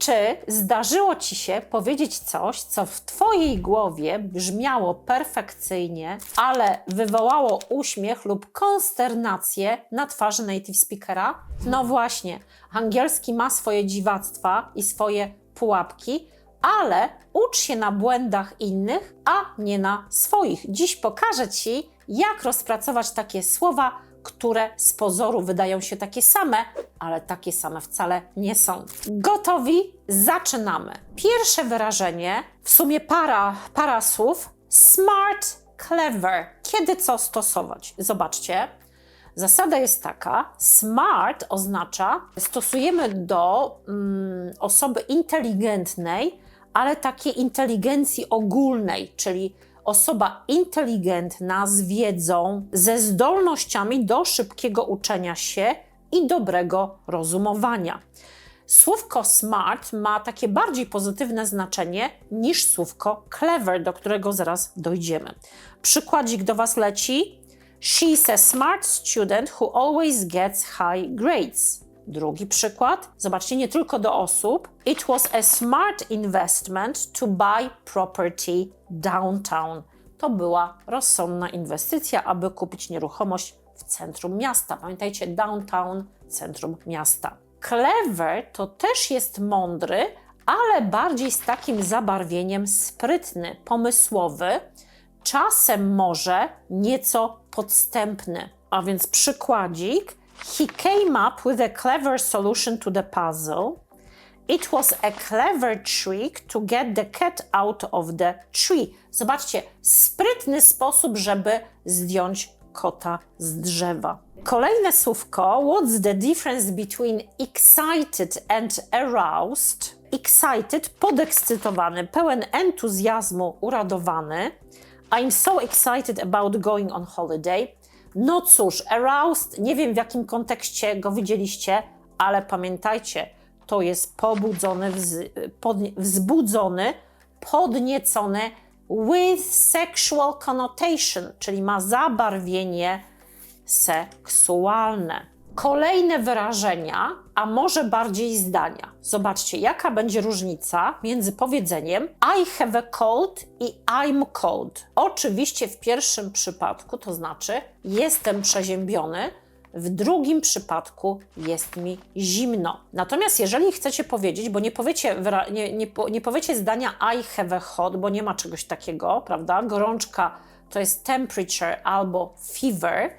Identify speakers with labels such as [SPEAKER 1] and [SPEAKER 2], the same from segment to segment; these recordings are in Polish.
[SPEAKER 1] Czy zdarzyło ci się powiedzieć coś, co w twojej głowie brzmiało perfekcyjnie, ale wywołało uśmiech lub konsternację na twarzy native speakera? No właśnie, angielski ma swoje dziwactwa i swoje pułapki, ale ucz się na błędach innych, a nie na swoich. Dziś pokażę ci, jak rozpracować takie słowa, które z pozoru wydają się takie same, ale takie same wcale nie są. Gotowi? Zaczynamy. Pierwsze wyrażenie, w sumie para, para słów: smart, clever. Kiedy co stosować? Zobaczcie. Zasada jest taka: smart oznacza, stosujemy do mm, osoby inteligentnej, ale takiej inteligencji ogólnej, czyli osoba inteligentna, z wiedzą, ze zdolnościami do szybkiego uczenia się i dobrego rozumowania. Słówko smart ma takie bardziej pozytywne znaczenie niż słówko clever, do którego zaraz dojdziemy. Przykładzik do Was leci. She's a smart student who always gets high grades. Drugi przykład. Zobaczcie, nie tylko do osób. It was a smart investment to buy property downtown. To była rozsądna inwestycja, aby kupić nieruchomość w centrum miasta. Pamiętajcie, downtown, centrum miasta. Clever to też jest mądry, ale bardziej z takim zabarwieniem sprytny, pomysłowy, czasem może nieco podstępny. A więc przykładzik. He came up with a clever solution to the puzzle. It was a clever trick to get the cat out of the tree. Zobaczcie, sprytny sposób, żeby zdjąć kota z drzewa. Kolejne słówko. What's the difference between excited and aroused? Excited, podekscytowany, pełen entuzjazmu, uradowany. I'm so excited about going on holiday. No cóż, aroused, nie wiem w jakim kontekście go widzieliście, ale pamiętajcie, to jest pobudzony, wz, pod, wzbudzony, podniecony with sexual connotation, czyli ma zabarwienie seksualne. Kolejne wyrażenia, a może bardziej zdania. Zobaczcie, jaka będzie różnica między powiedzeniem I have a cold i I'm cold. Oczywiście w pierwszym przypadku to znaczy jestem przeziębiony, w drugim przypadku jest mi zimno. Natomiast jeżeli chcecie powiedzieć, bo nie powiecie, nie, nie, nie powiecie zdania I have a hot, bo nie ma czegoś takiego, prawda? Gorączka to jest temperature albo fever.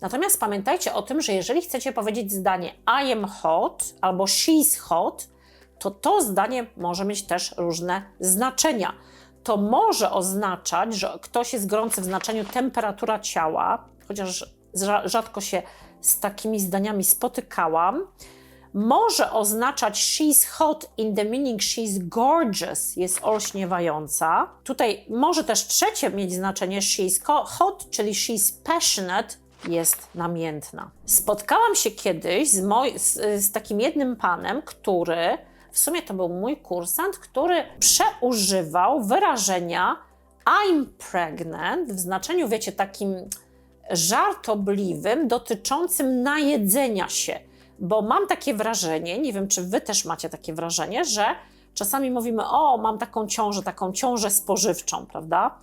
[SPEAKER 1] Natomiast pamiętajcie o tym, że jeżeli chcecie powiedzieć zdanie I am hot albo she's hot, to to zdanie może mieć też różne znaczenia. To może oznaczać, że ktoś jest gorący w znaczeniu temperatura ciała, chociaż rzadko się z takimi zdaniami spotykałam. Może oznaczać she's hot in the meaning she's gorgeous, jest olśniewająca. Tutaj może też trzecie mieć znaczenie she's hot, czyli she's passionate, jest namiętna. Spotkałam się kiedyś z, z, z takim jednym panem, który, w sumie to był mój kursant, który przeużywał wyrażenia I'm pregnant w znaczeniu, wiecie, takim żartobliwym dotyczącym najedzenia się. Bo mam takie wrażenie, nie wiem czy wy też macie takie wrażenie, że czasami mówimy: O, mam taką ciążę, taką ciążę spożywczą, prawda?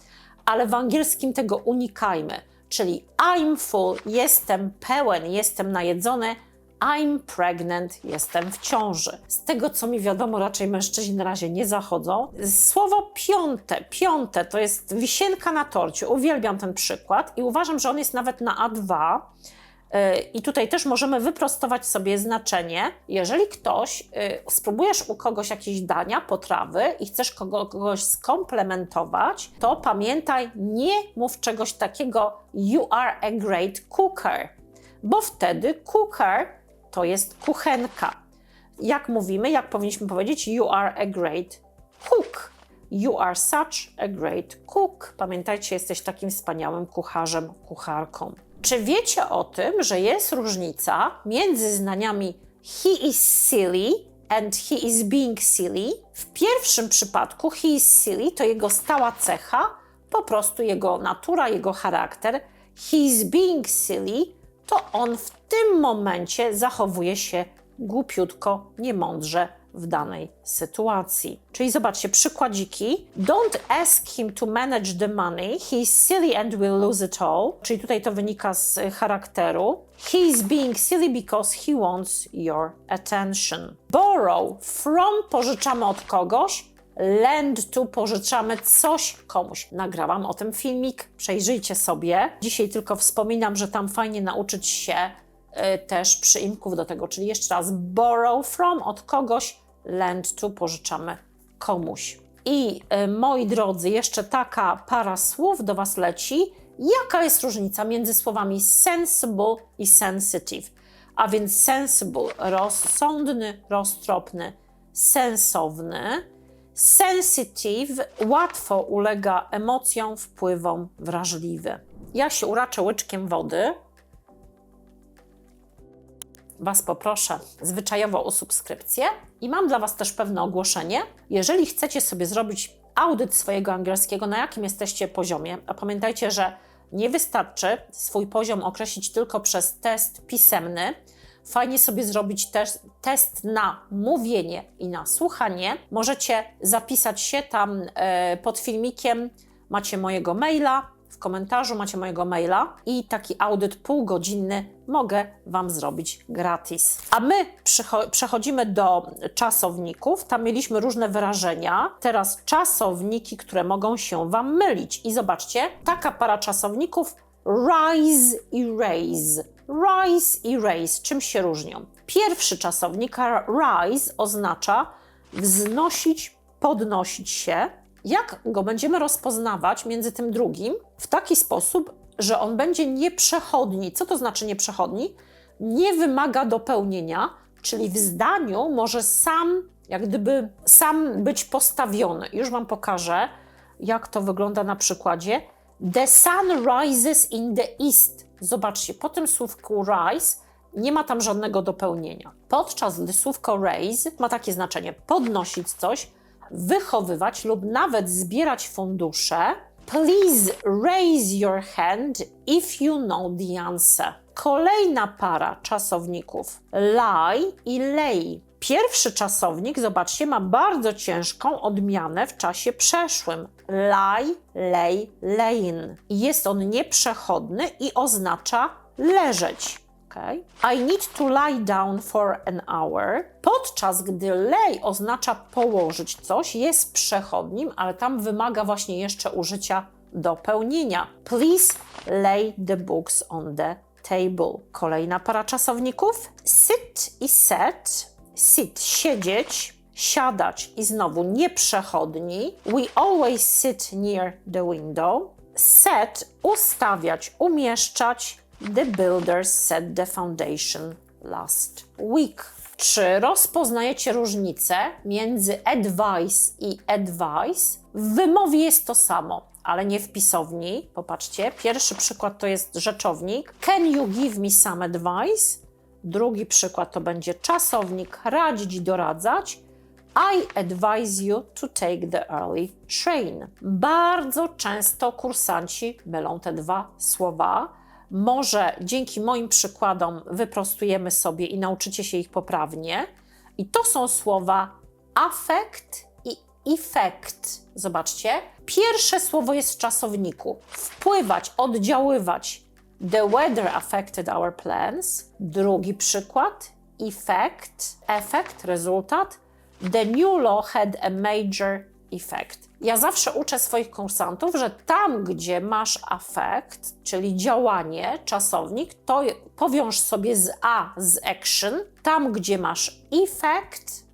[SPEAKER 1] Ale w angielskim tego unikajmy. Czyli I'm full, jestem pełen, jestem najedzony, I'm pregnant, jestem w ciąży. Z tego, co mi wiadomo, raczej mężczyźni na razie nie zachodzą. Słowo piąte, piąte to jest wisienka na torcie. Uwielbiam ten przykład i uważam, że on jest nawet na A2. Y, I tutaj też możemy wyprostować sobie znaczenie. Jeżeli ktoś, y, spróbujesz u kogoś jakieś dania, potrawy i chcesz kogoś skomplementować, to pamiętaj, nie mów czegoś takiego you are a great cooker, bo wtedy cooker to jest kuchenka. Jak mówimy, jak powinniśmy powiedzieć, you are a great cook. You are such a great cook. Pamiętajcie, jesteś takim wspaniałym kucharzem, kucharką. Czy wiecie o tym, że jest różnica między znaniami he is silly and he is being silly? W pierwszym przypadku he is silly to jego stała cecha, po prostu jego natura, jego charakter. He is being silly to on w tym momencie zachowuje się głupiutko, niemądrze, w danej sytuacji. Czyli zobaczcie, przykładziki. Don't ask him to manage the money. He is silly and will lose it all. Czyli tutaj to wynika z charakteru. He is being silly because he wants your attention. Borrow from pożyczamy od kogoś. Lend to pożyczamy coś komuś. Nagrałam o tym filmik, przejrzyjcie sobie. Dzisiaj tylko wspominam, że tam fajnie nauczyć się y, też przyimków do tego, czyli jeszcze raz borrow from od kogoś, to pożyczamy komuś. I y, moi drodzy, jeszcze taka para słów do Was leci. Jaka jest różnica między słowami sensible i sensitive? A więc sensible rozsądny, roztropny, sensowny. Sensitive łatwo ulega emocjom, wpływom, wrażliwy. Ja się uraczę łyczkiem wody. Was poproszę zwyczajowo o subskrypcję i mam dla Was też pewne ogłoszenie. Jeżeli chcecie sobie zrobić audyt swojego angielskiego, na jakim jesteście poziomie, a pamiętajcie, że nie wystarczy swój poziom określić tylko przez test pisemny. Fajnie sobie zrobić też test na mówienie i na słuchanie. Możecie zapisać się tam e, pod filmikiem. Macie mojego maila, w komentarzu macie mojego maila i taki audyt półgodzinny mogę Wam zrobić gratis. A my przechodzimy do czasowników. Tam mieliśmy różne wyrażenia. Teraz czasowniki, które mogą się Wam mylić. I zobaczcie, taka para czasowników rise i raise. Rise i raise. Czym się różnią? Pierwszy czasownik rise oznacza wznosić, podnosić się. Jak go będziemy rozpoznawać między tym drugim? W taki sposób, że on będzie nieprzechodni. Co to znaczy nieprzechodni? Nie wymaga dopełnienia, czyli w zdaniu może sam, jak gdyby sam być postawiony. Już Wam pokażę, jak to wygląda na przykładzie. The sun rises in the east. Zobaczcie, po tym słówku rise nie ma tam żadnego dopełnienia. Podczas gdy słówko raise ma takie znaczenie podnosić coś, wychowywać lub nawet zbierać fundusze. Please raise your hand if you know the answer. Kolejna para czasowników lie i lay. Pierwszy czasownik, zobaczcie, ma bardzo ciężką odmianę w czasie przeszłym. Lie, lay, layin. Jest on nieprzechodny i oznacza leżeć. I need to lie down for an hour. Podczas gdy lay oznacza położyć coś, jest przechodnim, ale tam wymaga właśnie jeszcze użycia dopełnienia. Please lay the books on the table. Kolejna para czasowników. Sit i set. Sit siedzieć, siadać i znowu nieprzechodni. We always sit near the window. Set ustawiać, umieszczać. The builders set the foundation last week. Czy rozpoznajecie różnicę między advice i advice? W wymowie jest to samo, ale nie w pisowni. Popatrzcie, pierwszy przykład to jest rzeczownik. Can you give me some advice? Drugi przykład to będzie czasownik radzić, doradzać. I advise you to take the early train. Bardzo często kursanci mylą te dwa słowa. Może dzięki moim przykładom wyprostujemy sobie i nauczycie się ich poprawnie. I to są słowa affect i effect. Zobaczcie. Pierwsze słowo jest w czasowniku. Wpływać, oddziaływać. The weather affected our plans. Drugi przykład. Effect, efekt, rezultat. The new law had a major effect. Ja zawsze uczę swoich kursantów, że tam, gdzie masz affect, czyli działanie, czasownik, to powiąż sobie z a, z action. Tam, gdzie masz effect,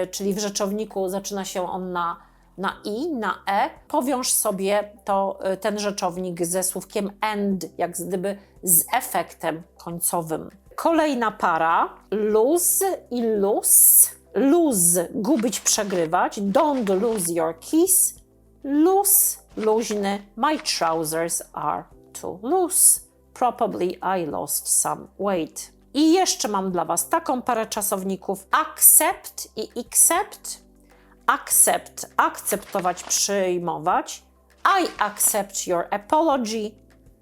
[SPEAKER 1] yy, czyli w rzeczowniku zaczyna się on na, na i, na e, powiąż sobie to, yy, ten rzeczownik ze słówkiem end, jak gdyby z efektem końcowym. Kolejna para, lose i lose lose, gubić, przegrywać. Don't lose your keys. Loose, luźny. My trousers are too loose. Probably I lost some weight. I jeszcze mam dla Was taką parę czasowników accept i accept. Accept, akceptować, przyjmować. I accept your apology.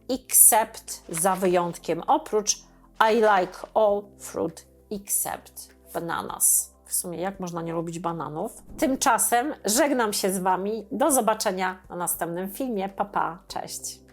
[SPEAKER 1] Except, za wyjątkiem oprócz. I like all fruit except bananas. W sumie, jak można nie lubić bananów? Tymczasem żegnam się z Wami. Do zobaczenia na następnym filmie. Pa, pa, cześć.